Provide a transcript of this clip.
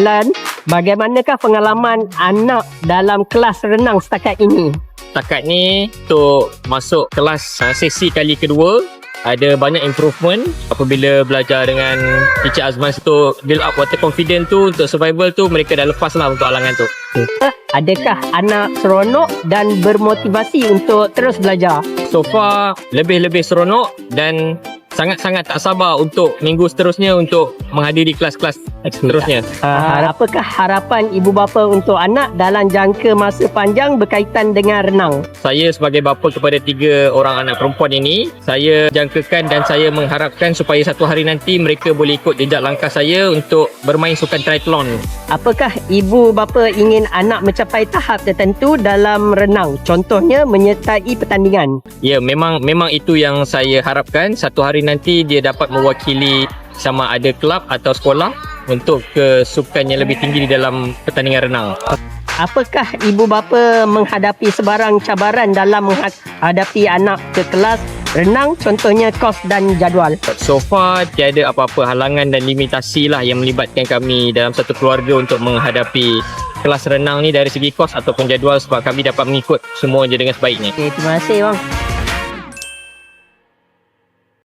Lan, bagaimanakah pengalaman anak dalam kelas renang setakat ini? Setakat ni untuk masuk kelas uh, sesi kali kedua ada banyak improvement apabila belajar dengan Teacher Azman tu build up water confidence tu untuk survival tu mereka dah lepas lah untuk halangan tu Adakah anak seronok dan bermotivasi untuk terus belajar? so far lebih-lebih seronok dan sangat-sangat tak sabar untuk minggu seterusnya untuk menghadiri kelas-kelas seterusnya Uh, apakah harapan ibu bapa untuk anak dalam jangka masa panjang berkaitan dengan renang? saya sebagai bapa kepada tiga orang anak perempuan ini saya jangkakan dan saya mengharapkan supaya satu hari nanti mereka boleh ikut jejak langkah saya untuk bermain sukan triathlon Apakah ibu bapa ingin anak mencapai tahap tertentu dalam renang? Contohnya menyertai pertandingan. Ya, memang memang itu yang saya harapkan. Satu hari nanti dia dapat mewakili sama ada kelab atau sekolah untuk ke sukan yang lebih tinggi di dalam pertandingan renang. Apakah ibu bapa menghadapi sebarang cabaran dalam menghadapi anak ke kelas renang contohnya kos dan jadual? So far tiada apa-apa halangan dan limitasi lah yang melibatkan kami dalam satu keluarga untuk menghadapi kelas renang ni dari segi kos ataupun jadual sebab kami dapat mengikut semua je dengan sebaiknya. Okay, terima kasih bang.